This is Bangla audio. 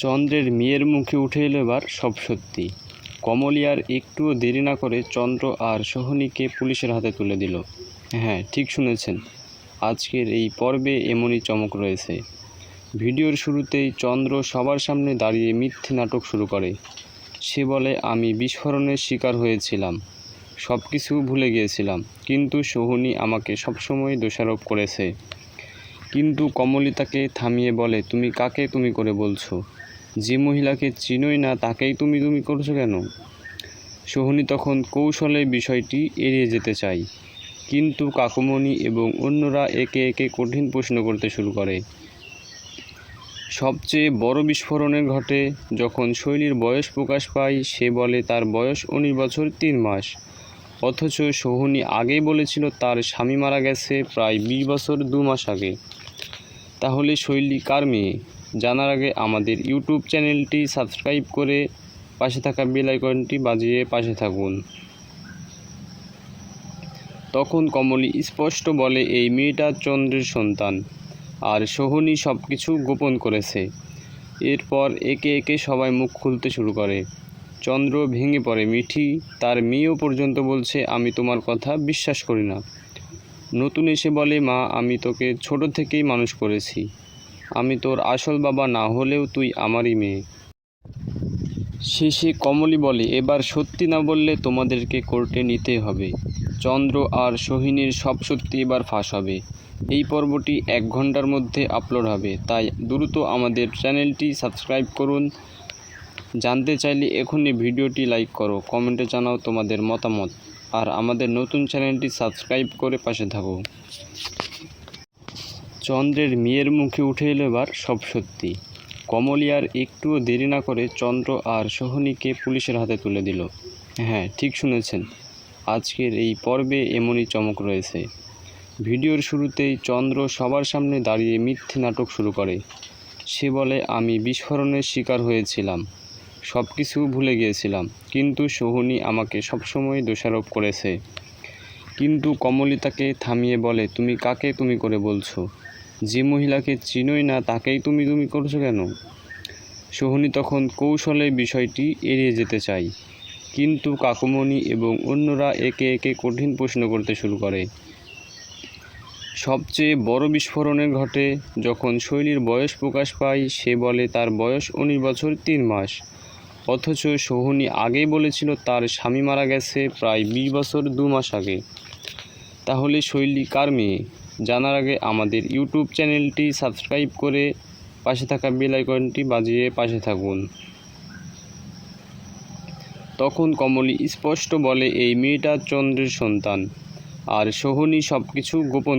চন্দ্রের মেয়ের মুখে উঠে এলো এবার সব সত্যি। কমলিয়ার একটুও দেরি না করে চন্দ্র আর সোহনীকে পুলিশের হাতে তুলে দিল। হ্যাঁ ঠিক শুনেছেন। আজকের এই পর্বে এমনই চমক রয়েছে। ভিডিওর শুরুতেই চন্দ্র সবার সামনে দাঁড়িয়ে মিথ্যে নাটক শুরু করে। সে বলে, আমি বিস্ফোরণের শিকার হয়েছিলাম। সব কিছু ভুলে গিয়েছিলাম। কিন্তু সোহনী আমাকে সবসময় দোষারোপ করেছে। কিন্তু কমলি তাকে থামিয়ে বলে, তুমি কাকে তুমি করে বলছো? যে মহিলাকে চিনোই না, তাকেই তুমি তুমি করছ কেন? সোহনী তখন কৌশলে বিষয়টি এড়িয়ে যেতে চায়। কিন্তু কাকুমণি এবং অন্যরা একে একে কঠিন প্রশ্ন করতে শুরু করে। সবচেয়ে বড় বিস্ফোরণের ঘটে যখন শৈলীর বয়স প্রকাশ পায়, সে বলে তার বয়স উনিশ বছর তিন মাস। অথচ সোহনী আগেই বলেছিল তার স্বামী মারা গেছে প্রায় বিশ বছর দু মাস আগে। তাহলে শৈলী কার মেয়ে? জানার আগে আমাদের ইউটিউব চ্যানেলটি সাবস্ক্রাইব করে পাশে থাকা বেল আইকনটি বাজিয়ে পাশে থাকুন। তখন কমলি স্পষ্ট বলে, এই মেয়েটা চন্দ্রের সন্তান। আর সোহনী সব কিছু গোপন করেছে। এরপর একে একে সবাই মুখ খুলতে শুরু করে। চন্দ্র ভেঙে পড়ে। মিঠি, তার মেয়েও পর্যন্ত বলছে, আমি তোমার কথা বিশ্বাস করি না। নতুন এসে বলে, মা, আমি তোকে ছোট থেকেই মানুষ করেছি। আমি তোর আসল বাবা না হলেও তুই আমারই মেয়ে। শেষে কমলি বলে, এবার সত্যি না বললে তোমাদেরকে কোর্টে নিতে হবে। চন্দ্র আর সোহিনীর সব সত্যি এবার ফাঁস হবে। এই পর্বটি এক ঘণ্টার মধ্যে আপলোড হবে। তাই দ্রুত আমাদের চ্যানেলটি সাবস্ক্রাইব করুন। জানতে চাইলে এখনই ভিডিওটি লাইক করো, কমেন্টে জানাও তোমাদের মতামত। আর আমাদের নতুন চ্যানেলটি সাবস্ক্রাইব করে পাশে থাকো। চন্দ্রের মেয়ের মুখে উঠে এলো এবার সব সত্যি। কমলিয়ার একটুও দেরি না করে চন্দ্র আর সোহনীকে পুলিশের হাতে তুলে দিল। হ্যাঁ ঠিক শুনেছেন। আজকের এই পর্বে এমনই চমক রয়েছে। ভিডিওর শুরুতেই চন্দ্র সবার সামনে দাঁড়িয়ে মিথ্যে নাটক শুরু করে। সে বলে, আমি বিস্ফোরণের শিকার হয়েছিলাম। সব কিছু ভুলে গিয়েছিলাম। কিন্তু সোহনী আমাকে সবসময় দোষারোপ করেছে। কিন্তু কমলি তাকে থামিয়ে বলে, তুমি কাকে তুমি করে বলছো? যে মহিলাকে চিনোই না, তাকেই তুমি তুমি করছ কেন? সোহনি তখন কৌশলে বিষয়টি এড়িয়ে যেতে চায়। কিন্তু কাকুমণি এবং অন্যরা একে একে কঠিন প্রশ্ন করতে শুরু করে। সবচেয়ে বড় বিস্ফোরণের ঘটে যখন শৈলীর বয়স প্রকাশ পায়, সে বলে তার বয়স উনিশ বছর তিন মাস। অথচ সোহনী আগেই বলেছিল তার স্বামী মারা গেছে প্রায় বিশ বছর দু মাস আগে। তাহলে শৈলী কার মেয়ে? জানার আগে আমাদের ইউটিউব চ্যানেলটি সাবস্ক্রাইব করে পাশে থাকা বেল আইকনটি বাজিয়ে পাশে থাকুন। তখন কমলি স্পষ্ট বলে, এই মেয়েটা চন্দ্রের সন্তান। আর সোহনী সব কিছু গোপন